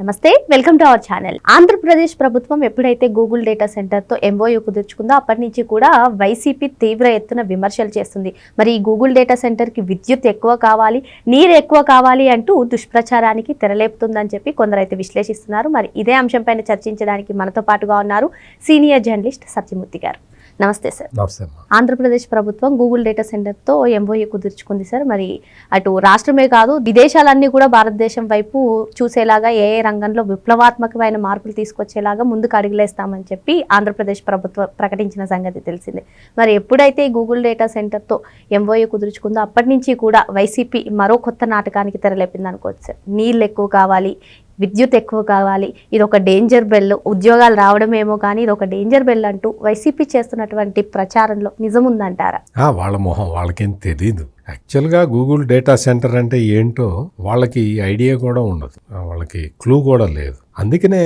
నమస్తే welcome to our channel. Andhra Pradesh ప్రభుత్వం ఎప్పుడైతే గూగుల్ డేటా సెంటర్తో ఎంఓయూ కుదుర్చుకుందో అప్పటి నుంచి కూడా వైసీపీ తీవ్ర ఎత్తున విమర్శలు చేస్తుంది. మరి ఈ గూగుల్ డేటా సెంటర్కి విద్యుత్ ఎక్కువ కావాలి నీరు ఎక్కువ కావాలి అంటూ దుష్ప్రచారానికి తెరలేపుతుందని చెప్పి కొందరైతే విశ్లేషిస్తున్నారు. మరి ఇదే అంశంపైన చర్చించడానికి మనతో పాటుగా ఉన్నారు సీనియర్ జర్నలిస్ట్ సత్యమూర్తి గారు. నమస్తే సార్ నమస్తే ఆంధ్రప్రదేశ్ ప్రభుత్వం గూగుల్ డేటా సెంటర్తో ఎంఓఏ కుదుర్చుకుంది సార్ మరి అటు రాష్ట్రమే కాదు విదేశాలన్నీ కూడా భారతదేశం వైపు చూసేలాగా ఏ ఏ రంగంలో విప్లవాత్మకమైన మార్పులు తీసుకొచ్చేలాగా ముందుకు అడుగులేస్తామని చెప్పి ఆంధ్రప్రదేశ్ ప్రభుత్వం ప్రకటించిన సంగతి తెలిసిందే. మరి ఎప్పుడైతే గూగుల్ డేటా సెంటర్తో ఎంఓఏ కుదుర్చుకుందో అప్పటి నుంచి కూడా వైసీపీ మరో కొత్త నాటకానికి తెరలేపింది అనుకోవచ్చు సార్ నీళ్ళు ఎక్కువ కావాలి విద్యుత్ ఎక్కువ కావాలి ఇది ఒక డేంజర్ బెల్ ఉద్యోగాలు రావడమేమో కానీ ఇది ఒక డేంజర్ బెల్ అంటూ వైసీపీ చేస్తున్నటువంటి ప్రచారంలో నిజముందంటారా? వాళ్ళ మొహం వాళ్ళకేం తెలీదు. యాక్చువల్గా గూగుల్ డేటా సెంటర్ అంటే ఏంటో వాళ్ళకి ఐడియా కూడా ఉండదు. వాళ్ళకి క్లూ కూడా లేదు. అందుకనే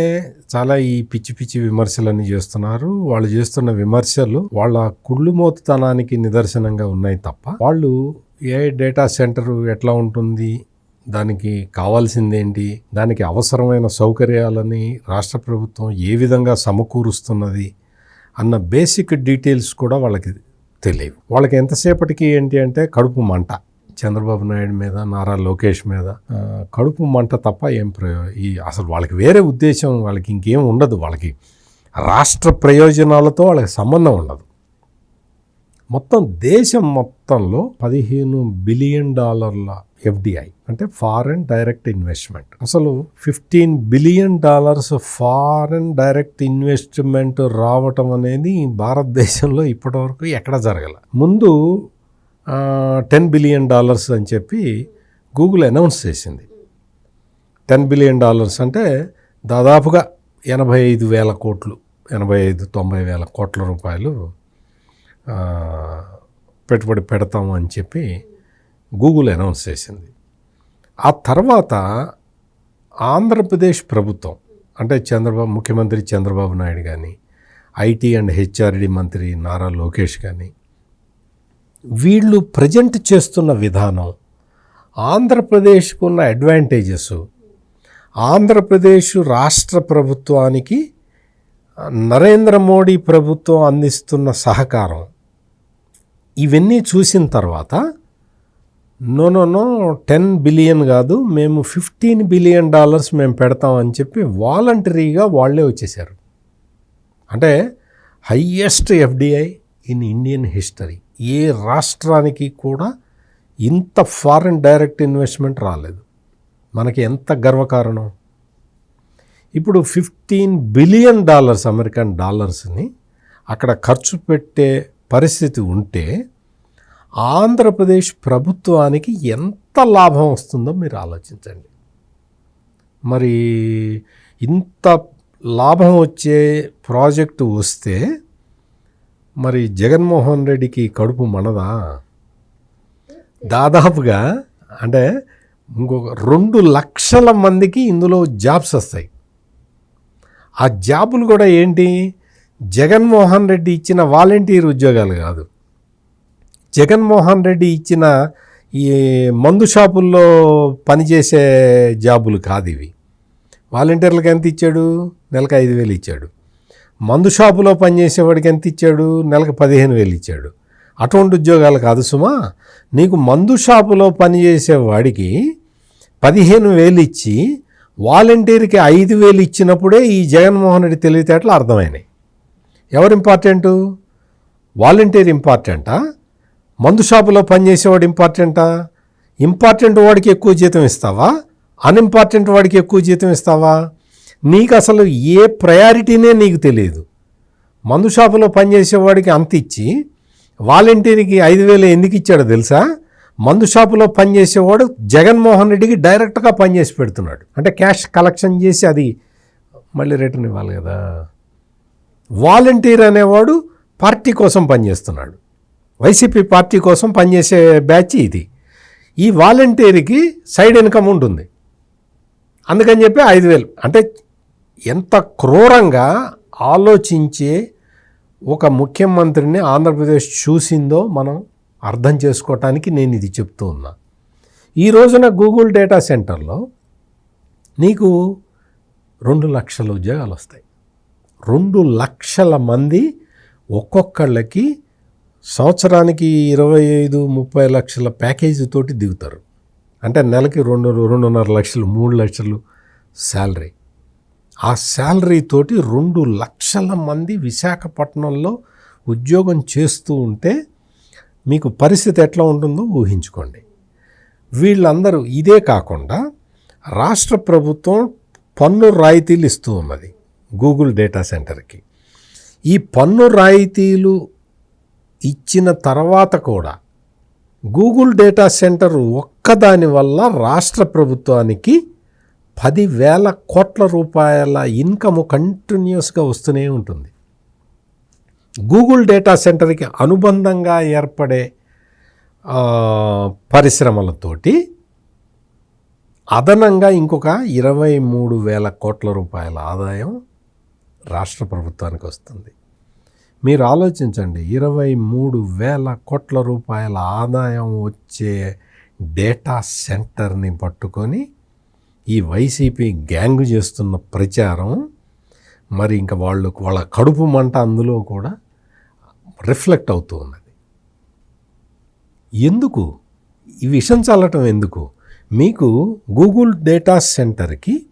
చాలా ఈ పిచ్చి పిచ్చి విమర్శలన్నీ చేస్తున్నారు. వాళ్ళు చేస్తున్న విమర్శలు వాళ్ళ కుళ్ళు మోతుతనానికి నిదర్శనంగా ఉన్నాయి తప్ప వాళ్ళు ఏ డేటా సెంటర్ ఎట్లా ఉంటుంది? దానికి కావాల్సిందేంటి? దానికి అవసరమైన సౌకర్యాలని రాష్ట్ర ప్రభుత్వం ఏ విధంగా సమకూరుస్తున్నది? అన్న బేసిక్ డీటెయిల్స్ కూడా వాళ్ళకి తెలియవు. వాళ్ళకి ఎంతసేపటికి ఏంటి అంటే కడుపు మంట. చంద్రబాబు నాయుడు మీద నారా లోకేష్ మీద కడుపు మంట తప్ప ఏం ప్రయో ఈ అసలు వాళ్ళకి వేరే ఉద్దేశం వాళ్ళకి ఇంకేం ఉండదు. వాళ్ళకి రాష్ట్ర ప్రయోజనాలతో వాళ్ళకి సంబంధం ఉండదు. మొత్తం దేశం మొత్తంలో పదిహేను బిలియన్ డాలర్ల ఎఫ్డిఐ అంటే ఫారెన్ డైరెక్ట్ ఇన్వెస్ట్మెంట్ అసలు fifteen billion dollars foreign direct investment రావటం అనేది భారతదేశంలో ఇప్పటివరకు ఎక్కడ జరగల. ముందు టెన్ బిలియన్ డాలర్స్ అని చెప్పి గూగుల్ అనౌన్స్ చేసింది. టెన్ బిలియన్ డాలర్స్ అంటే దాదాపుగా ఎనభై ఐదు వేల కోట్లు ఎనభై ఐదు తొంభై వేల కోట్ల రూపాయలు పెట్టుబడి పెడతాము అని చెప్పి గూగుల్ అనౌన్స్ చేసింది. ఆ తర్వాత ఆంధ్రప్రదేశ్ ప్రభుత్వం అంటే చంద్రబాబు ముఖ్యమంత్రి చంద్రబాబు నాయుడు కానీ ఐటీ అండ్ హెచ్ఆర్డి మంత్రి నారా లోకేష్ కానీ వీళ్ళు ప్రజెంట్ చేస్తున్న విధానం ఆంధ్రప్రదేశ్కు ఉన్న అడ్వాంటేజెస్ ఆంధ్రప్రదేశ్ రాష్ట్ర ప్రభుత్వానికి నరేంద్ర మోడీ ప్రభుత్వం అందిస్తున్న సహకారం ఇవన్నీ చూసిన తర్వాత no no no ten billion కాదు మేము ఫిఫ్టీన్ బిలియన్ డాలర్స్ మేము పెడతామని చెప్పి వాలంటరీగా వాళ్ళే వచ్చేసారు. అంటే highest FDI in Indian history. ఏ రాష్ట్రానికి కూడా ఇంత ఫారిన్ డైరెక్ట్ ఇన్వెస్ట్మెంట్ రాలేదు. మనకి ఎంత గర్వకారణం? ఇప్పుడు ఫిఫ్టీన్ బిలియన్ డాలర్స్ అమెరికన్ డాలర్స్ని అక్కడ ఖర్చు పెట్టే పరిస్థితి ఉంటే ఆంధ్రప్రదేశ్ ప్రభుత్వానికి ఎంత లాభం వస్తుందో మీరు ఆలోచించండి. మరి ఇంత లాభం వచ్చే ప్రాజెక్టు వస్తే మరి జగన్మోహన్ రెడ్డికి కడుపు మనదా? దాదాపుగా అంటే ఇంకొక రెండు లక్షల మందికి ఇందులో జాబ్స్ వస్తాయి. ఆ జాబులు కూడా ఏంటి? జగన్మోహన్ రెడ్డి ఇచ్చిన వాలంటీర్ ఉద్యోగాలు కాదు. జగన్మోహన్ రెడ్డి ఇచ్చిన ఈ మందు షాపుల్లో పనిచేసే జాబులు కాదు ఇవి. వాలంటీర్లకు ఎంత ఇచ్చాడు? నెలకు ఐదు వేలు ఇచ్చాడు. మందు షాపులో పనిచేసేవాడికి ఎంత ఇచ్చాడు? నెలకు పదిహేను వేలు ఇచ్చాడు. అటువంటి ఉద్యోగాలు కాదు సుమా. నీకు మందు షాపులో పనిచేసేవాడికి పదిహేను వేలు ఇచ్చి వాలంటీర్కి ఐదు వేలు ఇచ్చినప్పుడే ఈ జగన్మోహన్ రెడ్డి తెలివితేటలు అర్థమైనాయి. ఎవరు ఇంపార్టెంటు? వాలంటీర్ ఇంపార్టెంటా? మందు షాపులో పనిచేసేవాడు ఇంపార్టెంటా? ఇంపార్టెంట్ వాడికి ఎక్కువ జీతం ఇస్తావా? అన్ఇంపార్టెంట్ వాడికి ఎక్కువ జీతం ఇస్తావా? నీకు అసలు ఏ ప్రయారిటీనే నీకు తెలియదు. మందు షాపులో పనిచేసేవాడికి అంత ఇచ్చి వాలంటీర్కి ఐదు వేలు ఎందుకు ఇచ్చాడో తెలుసా? మందు షాపులో పనిచేసేవాడు జగన్మోహన్ రెడ్డికి డైరెక్ట్గా పనిచేసి పెడుతున్నాడు. అంటే క్యాష్ కలెక్షన్ చేసి అది మళ్ళీ రిటర్న్ ఇవ్వాలి కదా. వాలంటీర్ అనేవాడు పార్టీ కోసం పనిచేస్తున్నాడు. వైసీపీ పార్టీ కోసం పనిచేసే బ్యాచ్ ఇది. ఈ వాలంటీర్కి సైడ్ ఇన్కమ్ ఉంటుంది. అందుకని చెప్పి ఐదు వేలు. అంటే ఎంత క్రూరంగా ఆలోచించే ఒక ముఖ్యమంత్రిని ఆంధ్రప్రదేశ్ చూసిందో మనం అర్థం చేసుకోవటానికి నేను ఇది చెప్తూ ఉన్నా. ఈ రోజున గూగుల్ డేటా సెంటర్లో నీకు రెండు లక్షల ఉద్యోగాలు వస్తాయి. రెండు లక్షల మంది ఒక్కొక్కళ్ళకి సంవత్సరానికి ఇరవై ఐదు ముప్పై లక్షల ప్యాకేజీ తోటి దిగుతారు. అంటే నెలకి రెండు రెండున్నర లక్షలు మూడు లక్షలు శాలరీ. ఆ శాలరీ తోటి రెండు లక్షల మంది విశాఖపట్నంలో ఉద్యోగం చేస్తూ ఉంటే మీకు పరిస్థితి ఎట్లా ఉంటుందో ఊహించుకోండి. వీళ్ళందరూ ఇదే కాకుండా రాష్ట్ర ప్రభుత్వం పన్ను రాయితీలు ఇస్తూ ఉన్నది. గూగుల్ డేటా సెంటర్కి. ఈ పన్ను రాయితీలు ఇచ్చిన తర్వాత కూడా గూగుల్ డేటా సెంటర్ ఒక్కదాని వల్ల రాష్ట్ర ప్రభుత్వానికి పదివేల కోట్ల రూపాయల ఇన్కమ్ కంటిన్యూస్గా వస్తూనే ఉంటుంది. గూగుల్ డేటా సెంటర్కి అనుబంధంగా ఏర్పడే పరిశ్రమలతోటి అదనంగా ఇంకొక ఇరవై మూడు వేల కోట్ల రూపాయల ఆదాయం రాష్ట్ర ప్రభుత్వానికి వస్తుంది. మీరు ఆలోచించండి ఇరవై మూడు వేల కోట్ల రూపాయల ఆదాయం వచ్చే డేటా సెంటర్ని పట్టుకొని ఈ వైసీపీ గ్యాంగ్ చేస్తున్న ప్రచారం మరి ఇంకా వాళ్ళు వాళ్ళ కడుపు మంట అందులో కూడా రిఫ్లెక్ట్ అవుతూ ఉన్నది. ఎందుకు? ఈ విషం చల్లటం ఎందుకు? మీకు గూగుల్ డేటా సెంటర్కి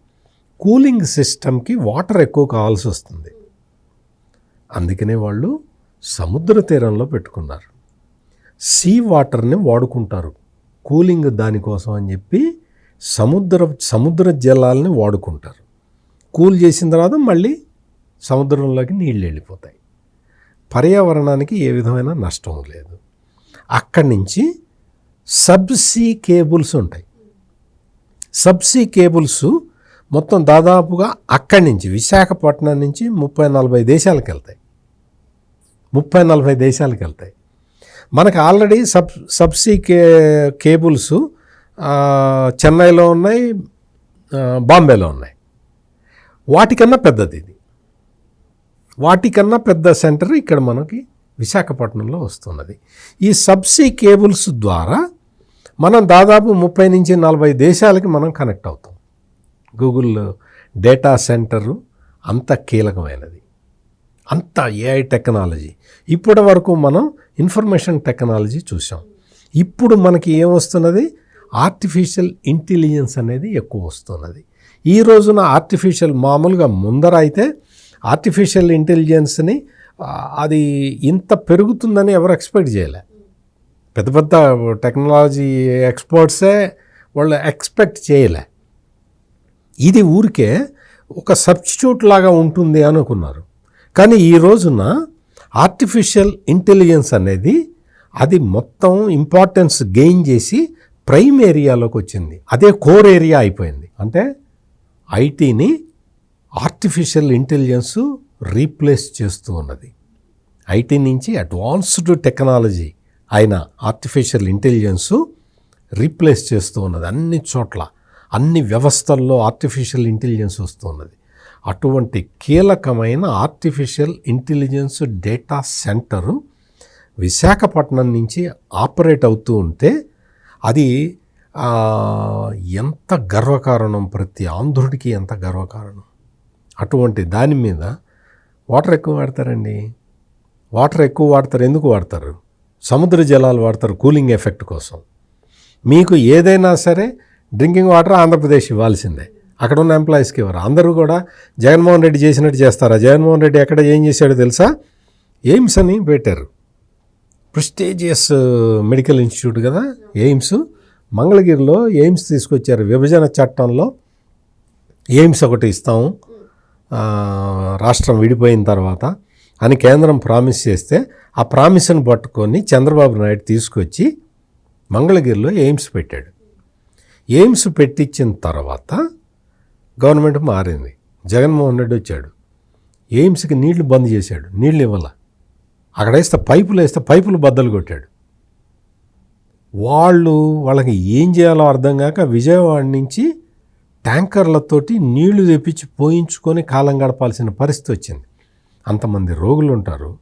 కూలింగ్ సిస్టమ్కి వాటర్ ఎక్కువ కావాల్సి వస్తుంది. అందుకనే వాళ్ళు సముద్ర తీరంలో పెట్టుకున్నారు. సీ వాటర్ని వాడుకుంటారు. కూలింగ్ దానికోసం అని చెప్పి సముద్ర సముద్ర జలాల్ని వాడుకుంటారు. కూల్ చేసిన తర్వాత మళ్ళీ సముద్రంలోకి నీళ్ళు వెళ్ళిపోతాయి. పర్యావరణానికి ఏ విధమైన నష్టం లేదు. అక్కడి నుంచి సబ్సీ కేబుల్స్ ఉంటాయి. సబ్సీ కేబుల్స్ మొత్తం దాదాపుగా అక్కడి నుంచి విశాఖపట్నం నుంచి ముప్పై నలభై దేశాలకు వెళ్తాయి. ముప్పై నలభై దేశాలకు వెళ్తాయి. మనకు already sub subsea ca cables చెన్నైలో ఉన్నాయి బాంబేలో ఉన్నాయి. వాటికన్నా పెద్దది ఇది. వాటికన్నా పెద్ద సెంటర్ ఇక్కడ మనకి విశాఖపట్నంలో వస్తున్నది. ఈ సబ్సీ కేబుల్స్ ద్వారా మనం దాదాపు ముప్పై నుంచి నలభై దేశాలకి మనం కనెక్ట్ అవుతాం. గూగుల్ డేటా సెంటరు అంత కీలకమైనది. అంత ఏఐ టెక్నాలజీ. ఇప్పటి వరకు మనం ఇన్ఫర్మేషన్ టెక్నాలజీ చూసాం ఇప్పుడు మనకి ఏమొస్తున్నది ఆర్టిఫిషియల్ ఇంటెలిజెన్స్ అనేది ఎక్కువ వస్తున్నది. ఈ రోజున ఆర్టిఫిషియల్ మామూలుగా ముందర అయితే ఆర్టిఫిషియల్ ఇంటెలిజెన్స్ని అది ఇంత పెరుగుతుందని ఎవరు ఎక్స్పెక్ట్ చేయలే. పెద్ద పెద్ద టెక్నాలజీ ఎక్స్పర్ట్సే వాళ్ళు ఎక్స్పెక్ట్ చేయలే. ఇది ఊరికే ఒక సబ్స్టిట్యూట్ లాగా ఉంటుంది అనుకున్నారు. కానీ ఈ రోజున ఆర్టిఫిషియల్ ఇంటెలిజెన్స్ అనేది అది మొత్తం ఇంపార్టెన్స్ గెయిన్ చేసి ప్రైమ్ ఏరియాలోకి వచ్చింది. అదే కోర్ ఏరియా అయిపోయింది. అంటే ఐటీని ఆర్టిఫిషియల్ ఇంటెలిజెన్స్ రీప్లేస్ చేస్తూ ఉన్నది. ఐటీ నుంచి అడ్వాన్స్డ్ టెక్నాలజీ అయిన ఆర్టిఫిషియల్ ఇంటెలిజెన్సు రీప్లేస్ చేస్తూ ఉన్నది అన్ని చోట్ల. అన్ని వ్యవస్థల్లో ఆర్టిఫిషియల్ ఇంటెలిజెన్స్ వస్తున్నది. అటువంటి కీలకమైన artificial intelligence data centre Visakhapatnam నుంచి ఆపరేట్ అవుతూ ఉంటే అది ఎంత గర్వకారణం ప్రతి ఆంధ్రుడికి ఎంత గర్వకారణం. అటువంటి దాని మీద వాటర్ ఎక్కువ వాడతారండి. వాటర్ ఎక్కువ వాడతారు ఎందుకు వాడతారు? సముద్ర జలాలు వాడతారు కూలింగ్ ఎఫెక్ట్ కోసం. మీకు ఏదైనా సరే డ్రింకింగ్ వాటర్ ఆంధ్రప్రదేశ్ ఇవ్వాల్సిందే. అక్కడ ఉన్న ఎంప్లాయీస్కి ఇవ్వరు. అందరూ కూడా జగన్మోహన్ రెడ్డి చేసినట్టు చేస్తారా? జగన్మోహన్ రెడ్డి ఎక్కడ ఏం చేశాడో తెలుసా? ఎయిమ్స్ అని పెట్టారు. ప్రెస్టేజియస్ మెడికల్ ఇన్స్టిట్యూట్ కదా ఎయిమ్స్. మంగళగిరిలో ఎయిమ్స్ తీసుకొచ్చారు. విభజన చట్టంలో ఎయిమ్స్ ఒకటి ఇస్తాము రాష్ట్రం విడిపోయిన తర్వాత అని కేంద్రం ప్రామిస్ చేస్తే ఆ ప్రామిస్ని పట్టుకొని చంద్రబాబు నాయుడు తీసుకొచ్చి మంగళగిరిలో ఎయిమ్స్ పెట్టాడు. ఎయిమ్స్ పెట్టించిన తర్వాత గవర్నమెంట్ మారింది. జగన్మోహన్ రెడ్డి వచ్చాడు. ఎయిమ్స్కి నీళ్ళు బంద్ చేశాడు. నీళ్ళు ఇవ్వాల. అక్కడ వేస్తే పైపులు వేస్తే పైపులు బద్దలు కొట్టాడు. వాళ్ళు వాళ్ళకి ఏం చేయాలో అర్థం కాక విజయవాడ నుంచి ట్యాంకర్లతోటి నీళ్ళు తెప్పించి పోయించుకొని కాలం గడపాల్సిన పరిస్థితి వచ్చింది. అంతమంది రోగులు ఉంటారు.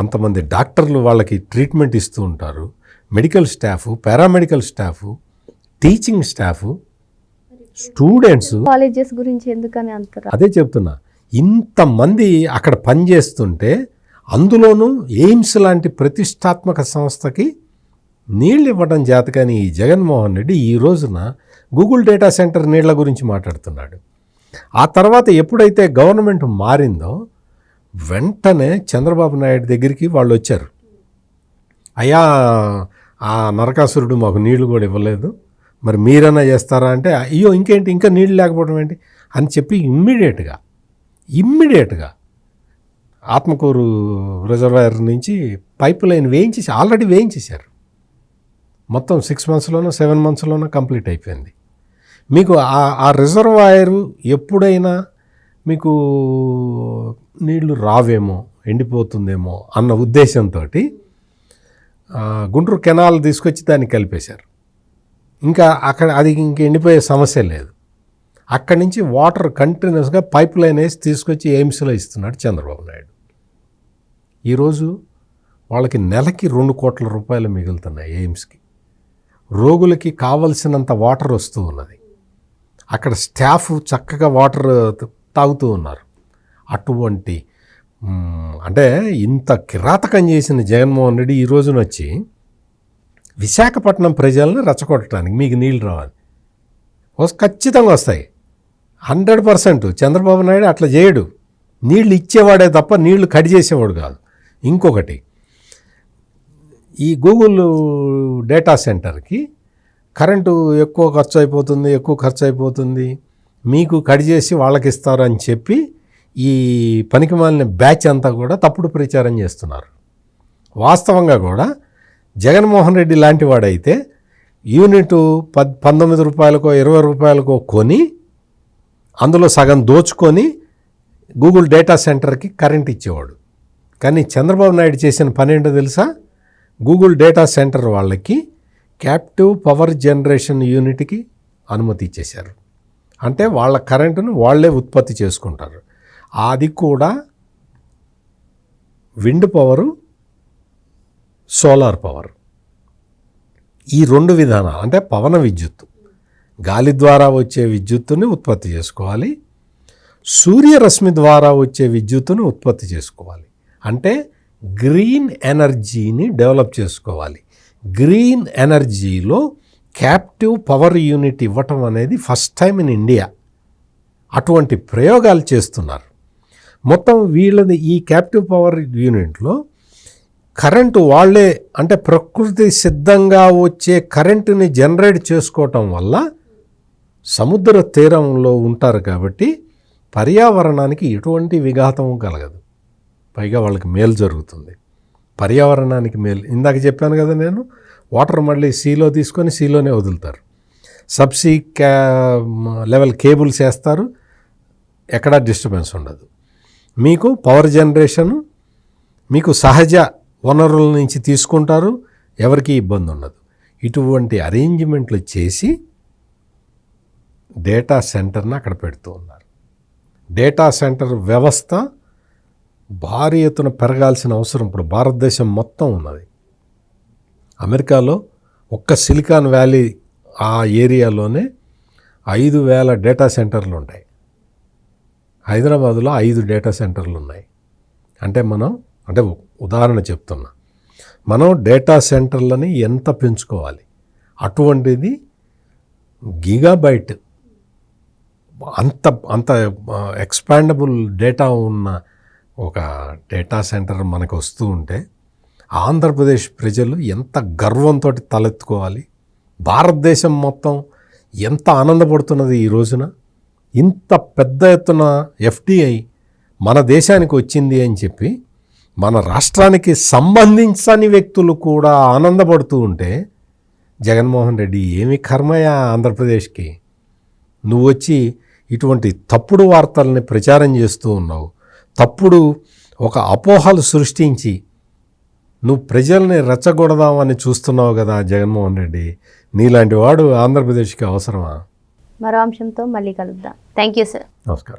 అంతమంది డాక్టర్లు వాళ్ళకి ట్రీట్మెంట్ ఇస్తూ ఉంటారు. Medical staff paramedical staff teaching staff students colleges గురించి ఎందుకని అంటారు? అదే చెప్తున్నా. ఇంతమంది అక్కడ పనిచేస్తుంటే అందులోనూ ఎయిమ్స్ లాంటి ప్రతిష్టాత్మక సంస్థకి నీళ్ళు ఇవ్వడం చేతకాని ఈ జగన్మోహన్ రెడ్డి ఈ రోజున గూగుల్ డేటా సెంటర్ నీళ్ళ గురించి మాట్లాడుతున్నాడు. ఆ తర్వాత ఎప్పుడైతే గవర్నమెంట్ మారిందో వెంటనే చంద్రబాబు నాయుడు దగ్గరికి వాళ్ళు వచ్చారు. అయ్యా ఆ నరకాసురుడు మాకు నీళ్ళు కూడా ఇవ్వలేదు. మరి మీరన్నా చేస్తారా అంటే అయ్యో ఇంకేంటి ఇంకా నీళ్ళు లేకపోవడం ఏంటి? అని చెప్పి ఇమ్మీడియట్గా ఇమ్మీడియట్గా ఆత్మకూరు రిజర్వాయర్ నుంచి పైప్ లైన్ వేయించేసి ఆల్రెడీ వేయించేశారు. మొత్తం సిక్స్ మంత్స్లోనో సెవెన్ మంత్స్లోనో కంప్లీట్ అయిపోయింది. మీకు ఆ రిజర్వాయరు రిజర్వాయర్ ఎప్పుడైనా మీకు నీళ్ళు రావేమో ఎండిపోతుందేమో అన్న ఉద్దేశంతో గుంటూరు కెనాల్ తీసుకొచ్చి దాన్ని కలిపేశారు. ఇంకా అక్కడ అది ఇంక ఎండిపోయే సమస్య లేదు. అక్కడి నుంచి వాటర్ కంటిన్యూస్గా పైప్ లైన్ వేసి తీసుకొచ్చి ఎయిమ్స్లో ఇస్తున్నాడు చంద్రబాబు నాయుడు. ఈరోజు వాళ్ళకి నెలకి రెండు కోట్ల రూపాయలు మిగులుతున్నాయి ఎయిమ్స్కి. రోగులకి కావలసినంత వాటర్ వస్తూ ఉన్నది. అక్కడ స్టాఫ్ చక్కగా వాటర్ తాగుతూ ఉన్నారు. అటువంటి అంటే ఇంత కిరాతకం చేసిన జగన్మోహన్ రెడ్డి ఈ రోజున వచ్చి విశాఖపట్నం ప్రజలను రచ్చగొట్టడానికి మీకు నీళ్ళు రావాలి. ఖచ్చితంగా వస్తాయి. హండ్రెడ్ పర్సెంట్ చంద్రబాబు నాయుడు అట్లా చేయడు. నీళ్ళు ఇచ్చేవాడే తప్ప నీళ్ళు కడి చేసేవాడు కాదు. ఇంకొకటి ఈ గూగుల్ డేటా సెంటర్కి కరెంటు ఎక్కువ ఖర్చు అయిపోతుంది ఎక్కువ ఖర్చు అయిపోతుంది. మీకు కడి చేసి వాళ్ళకి ఇస్తారు అని చెప్పి ఈ పనికిమాలిన బ్యాచ్ అంతా కూడా తప్పుడు ప్రచారం చేస్తున్నారు. వాస్తవంగా కూడా జగన్మోహన్ రెడ్డి లాంటి వాడైతే యూనిట్ పద్ పంతొమ్మిది రూపాయలకో ఇరవై రూపాయలకో కొని అందులో సగం దోచుకొని గూగుల్ డేటా సెంటర్కి కరెంట్ ఇచ్చేవాడు. కానీ చంద్రబాబు నాయుడు చేసిన పని ఏంటో తెలుసా? గూగుల్ డేటా సెంటర్ వాళ్ళకి క్యాప్టివ్ పవర్ జనరేషన్ యూనిట్కి అనుమతి ఇచ్చేశారు. అంటే వాళ్ళ కరెంటును వాళ్ళే ఉత్పత్తి చేసుకుంటారు. అది కూడా విండ్ పవరు సోలార్ పవర్. ఈ రెండు విధానాలు అంటే పవన విద్యుత్తు గాలి ద్వారా వచ్చే విద్యుత్తుని ఉత్పత్తి చేసుకోవాలి. సూర్యరశ్మి ద్వారా వచ్చే విద్యుత్తుని ఉత్పత్తి చేసుకోవాలి. అంటే గ్రీన్ ఎనర్జీని డెవలప్ చేసుకోవాలి. గ్రీన్ ఎనర్జీలో క్యాప్టివ్ పవర్ యూనిట్ ఇవ్వటం అనేది ఫస్ట్ టైం ఇన్ ఇండియా. అటువంటి ప్రయోగాలు చేస్తున్నారు. మొత్తం వీళ్ళది ఈ క్యాప్టివ్ పవర్ యూనిట్లో కరెంటు వాళ్ళే అంటే ప్రకృతి సిద్ధంగా వచ్చే కరెంటుని జనరేట్ చేసుకోవటం వల్ల సముద్ర తీరంలో ఉంటారు కాబట్టి పర్యావరణానికి ఎటువంటి విఘాతం కలగదు. పైగా వాళ్ళకి మేలు జరుగుతుంది. పర్యావరణానికి మేలు. ఇందాక చెప్పాను కదా నేను వాటర్ మళ్ళీ సీలో తీసుకొని సీలోనే వదులుతారు. సబ్సీ క్యా లెవెల్ కేబుల్స్ వేస్తారు. ఎక్కడా డిస్టర్బెన్స్ ఉండదు. మీకు పవర్ జనరేషను మీకు సహజ వనరుల నుంచి తీసుకుంటారు ఎవరికి ఇబ్బంది ఉండదు. ఇటువంటి అరేంజ్మెంట్లు చేసి డేటా సెంటర్ని అక్కడ పెడుతూ ఉన్నారు. డేటా సెంటర్ వ్యవస్థ భారీ ఎత్తున పెరగాల్సిన అవసరం ఇప్పుడు భారతదేశం మొత్తం ఉన్నది. అమెరికాలో ఒక్క సిలికాన్ వ్యాలీ ఆ ఏరియాలోనే ఐదు వేల డేటా సెంటర్లు ఉంటాయి. హైదరాబాదులో ఐదు డేటా సెంటర్లు ఉన్నాయి. అంటే మనం అంటే ఉదాహరణ చెప్తున్నా. మనం డేటా సెంటర్లని ఎంత పెంచుకోవాలి? అటువంటిది గిగాబైట్. అంత అంత ఎక్స్పాండబుల్ డేటా ఉన్న ఒక డేటా సెంటర్ మనకు వస్తూ ఉంటే ఆంధ్రప్రదేశ్ ప్రజలు ఎంత గర్వంతో తలెత్తుకోవాలి? భారతదేశం మొత్తం ఎంత ఆనందపడుతున్నది ఈ రోజున? ఇంత పెద్ద ఎత్తున ఎఫ్డిఐ మన దేశానికి వచ్చింది అని చెప్పి మన రాష్ట్రానికి సంబంధించని వ్యక్తులు కూడా ఆనందపడుతూ ఉంటే జగన్మోహన్ రెడ్డి ఏమి కర్మయా ఆంధ్రప్రదేశ్కి? నువ్వు వచ్చి ఇటువంటి తప్పుడు వార్తల్ని ప్రచారం చేస్తూ ఉన్నావు. తప్పుడు ఒక అపోహలు సృష్టించి నువ్వు ప్రజల్ని రెచ్చగొడదామని చూస్తున్నావు కదా జగన్మోహన్ రెడ్డి. నీలాంటి వాడు ఆంధ్రప్రదేశ్కి అవసరమా? మరో అంశంతో మళ్ళీ కలుద్దాం. థ్యాంక్ యూ సార్ నమస్కారం.